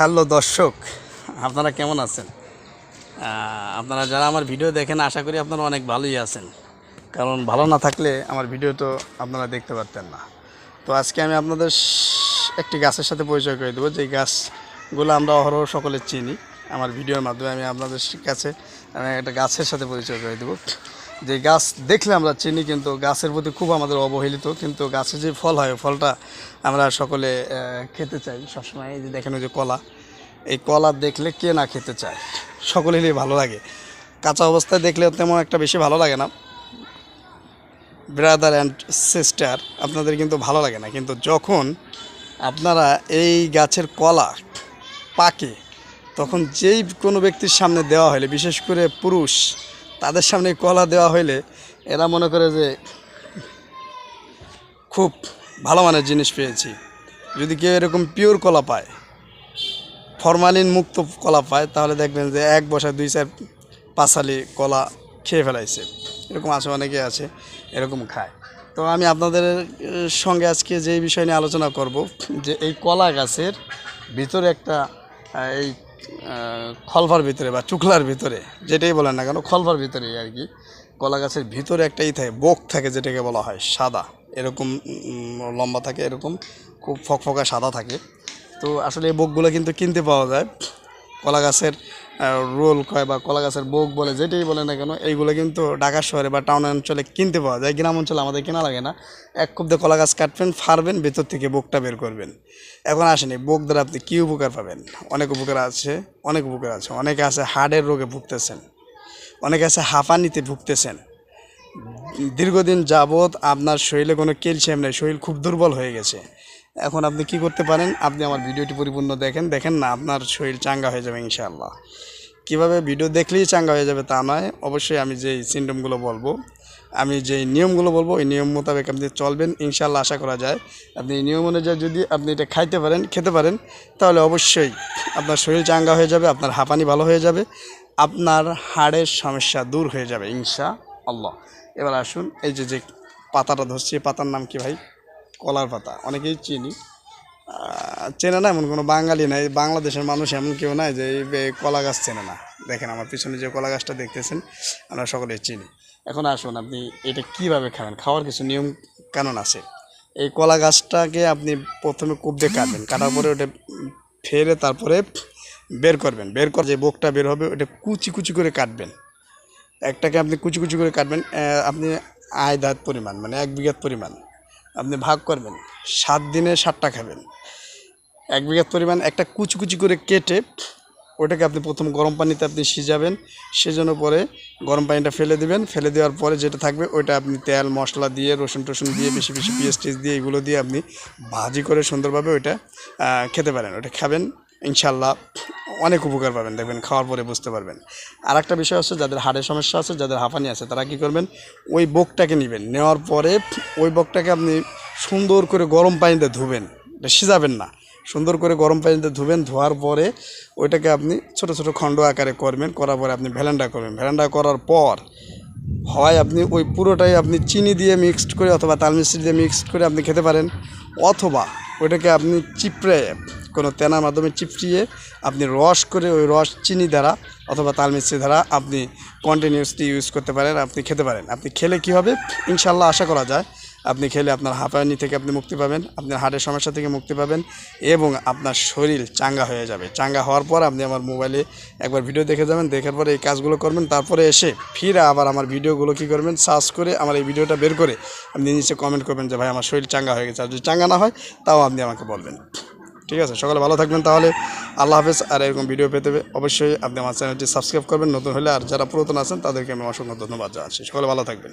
Hello দর্শক, আপনারা কেমন আছেন? আপনারা যারা আমার ভিডিও দেখেন, আশা করি আপনারা অনেক ভালোই আছেন। কারণ ভালো না থাকলে আমার ভিডিও তো আপনারা দেখতে পারতেন না। তো আজকে আমি আপনাদের একটি গাছের সাথে পরিচয় করে দেবো। যে গাছগুলো আমরা অহরহ সকলে চিনি, আমার ভিডিওর মাধ্যমে আমি আপনাদের কাছে আমি একটা গাছের সাথে পরিচয় করে দেবো। যে গাছ দেখলে আমরা চিনি, কিন্তু গাছের প্রতি খুব আমাদের অবহেলিত, কিন্তু গাছে যে ফল হয় ফলটা আমরা সকলে খেতে চাই সবসময়। এই যে দেখেন, ওই যে কলা। এই কলা দেখলে কে না খেতে চায়? সকলেরই ভালো লাগে। কাঁচা অবস্থায় দেখলে তেমন একটা বেশি ভালো লাগে না। ব্রাদার অ্যান্ড সিস্টার আপনাদের কিন্তু ভালো লাগে না। কিন্তু যখন আপনারা এই গাছের কলা পাকে, তখন যেই কোনো ব্যক্তির সামনে দেওয়া হলে বিশেষ করে পুরুষ, তাদের সামনে কলা দেওয়া হইলে, এরা মনে করে যে, খুব ভালো মানের জিনিস পেয়েছি। যদি কেউ এরকম পিওর কলা পায় ফরমালিন মুক্ত কলা পায় তাহলে দেখবেন যে এক বছর দুই চার পাঁচালি কলা খেয়ে ফেলাইছে। এরকম আছে অনেকে আছে এরকম খায়। তো আমি আপনাদের সঙ্গে আজকে যে বিষয় নিয়ে আলোচনা করব যে এই কলা গাছের ভিতরে একটা এই আহ, খলভার ভিতরে বা চুকলার ভিতরে যেটাই বলেন না কেন খলভার ভিতরে আর কি কলা গাছের ভিতরে একটা ই থাকে বোক থাকে যেটাকে বলা হয় সাদা। এরকম লম্বা থাকে এরকম খুব ফকফকা সাদা থাকে। তো আসলে এই বোকগুলো কিন্তু কিনতে পাওয়া যায়। কলা গাছের রোল কয় বা কলা গাছের বোক বলে যেটাই বলে না কেন, এইগুলো কিন্তু ঢাকা শহরে বা টাউন অঞ্চলে কিনতে পাওয়া যায়। গ্রাম অঞ্চলে আমাদের কেনা লাগে না। এক কুপ কলা গাছ কাটবেন ফারবেন ভেতর থেকে বোকটা বের করবেন। এখন আসেনি, বোক দ্বারা আপনি কী উপকার পাবেন? অনেক উপকার আছে, অনেক উপকার আছে। অনেকে আছে হার্টের রোগে ভুগতেছেন। অনেকে আছে হাঁপানিতে ভুগতেছেন। দীর্ঘদিন যাবৎ আপনার শরীরে কোনো ক্যালসিয়াম নেই, শরীর খুব দুর্বল হয়ে গেছে। এখন আপনি কি করতে পারেন? আপনি আমার ভিডিওটি পরিপূর্ণ দেখেন। দেখেন না, আপনার শরীর চাঙ্গা হয়ে যাবে ইনশাআল্লাহ। কীভাবে ভিডিও দেখলেই চাঙ্গা হয়ে যাবে তা নয়, অবশ্যই আমি যেই সিমটমগুলো বলব, আমি যেই নিয়মগুলো বলব, ওই নিয়ম মোতাবেক আপনি চলবেন, ইনশাআল্লাহ আশা করা যায়। আপনি নিয়ম অনুযায়ী যদি আপনি এটা খাইতে পারেন, খেতে পারেন, তাহলে অবশ্যই আপনার শরীর চাঙ্গা হয়ে যাবে, আপনার হাঁপানি ভালো হয়ে যাবে, আপনার হাড়ের সমস্যা দূর হয়ে যাবে ইনশা আল্লাহ এবার আসুন, এই যে যে পাতাটা ধরছি পাতার নাম কি ভাই? কলার পাতা, অনেকেই চিনি। চেনে না এমন কোনো বাঙালি নাই, বাংলাদেশের মানুষ এমন কেউ নাই যে এই কলা গাছ চেনে না। দেখেন আমার পিছনে যে কলা গাছটা দেখতেছেন, আমরা সকলে চিনি। এখন আসুন, আপনি এটা কীভাবে খাবেন? খাওয়ার কিছু নিয়ম কানুন আছে। এই কলা গাছটাকে আপনি প্রথমে কূপ দিয়ে কাটবেন, কাটার পরে ওটা ফেরে তারপরে বের করবেন। বের করে যে বোকটা বের হবে, ওটা কুচি কুচি করে কাটবেন। একটাকে আপনি কুচি কুচি করে কাটবেন আপনি আয় দাঁত পরিমাণ মানে এক বিঘাত পরিমাণ। আপনি ভাগ করবেন। সাত দিনে সাতটা খাবেন। এক বিঘার পরিমাণ একটা কুচি কুচি করে কেটে ওটাকে আপনি প্রথম গরম পানিতে আপনি সিজাবেন। সেজন্য পরে গরম পানিটা ফেলে দিবেন। ফেলে দেওয়ার পরে যেটা থাকবে ওইটা আপনি তেল, মশলা দিয়ে, রসুন টসুন দিয়ে, বেশি বেশি পেঁয়াজ টেস দিয়ে এগুলো দিয়ে আপনি ভাজি করে সুন্দরভাবে ওইটা খেতে পারেন। ওটা খাবেন, ইনশাল্লাহ। অনেক উপকার পাবেন, দেখবেন খাওয়ার পরে বুঝতে পারবেন। আর একটা বিষয় হচ্ছে, যাদের হাড়ের সমস্যা আছে, যাদের হাঁপানি আছে, তারা কি করবেন? ওই বকটাকে নেবেন। নেওয়ার পরে ওই বকটাকে আপনি সুন্দর করে গরম পানিতে ধুবেন। এটা সিজাবেন না। সুন্দর করে গরম পানিতে ধুবেন, ধোয়ার পরে ওইটাকে আপনি ছোট ছোট খণ্ড আকারে করবেন। করার পরে আপনি ভ্যালেন্ডা করবেন। ভ্যালেন্ডা করার পর হয় আপনি ওই পুরোটাই আপনি চিনি দিয়ে মিক্সড করে অথবা তাল মিষ্টি দিয়ে মিক্সড করে আপনি খেতে পারেন। অথবা ওইটাকে আপনি চিপড়ে কোনো তেনার মাধ্যমে চিপড়িয়ে আপনি রস করে ওই রস চিনি দ্বারা অথবা তাল মিষ্টি দ্বারা আপনি কন্টিনিউসলি ইউজ করতে পারেন, আপনি খেতে পারেন। আপনি খেলে কী হবে? ইনশাল্লাহ আশা করা যায়, আপনি খেলে আপনার হাঁপানি থেকে আপনি মুক্তি পাবেন, আপনার হার্টের সমস্যা থেকে মুক্তি পাবেন এবং আপনার শরীর চাঙ্গা হয়ে যাবে। চাঙ্গা হওয়ার পর আপনি আমার মোবাইলে একবার ভিডিও দেখে যাবেন, দেখার পরে এই কাজগুলো করবেন, তারপরে এসে ফিরে আবার আমার ভিডিওগুলো কী করবেন সার্চ করে আমার এই ভিডিওটা বের করে আপনি নিচে কমেন্ট করবেন যে, ভাই, আমার শরীর চাঙ্গা হয়ে গেছে। আর যদি চাঙ্গা না হয়, তাও আপনি আমাকে বলবেন। ঠিক আছে? সকালে ভালো থাকবেন তাহলে। আল্লাহ হাফেজ। আর এরকম ভিডিও পেতে অবশ্যই আপনি আমার চ্যানেলটি সাবস্ক্রাইব করবেন। নতুন হলে আর যারা পুরাতন আছেন, তাদেরকে আমি অসংখ্য ধন্যবাদ জানাচ্ছি। সকালে ভালো থাকবেন।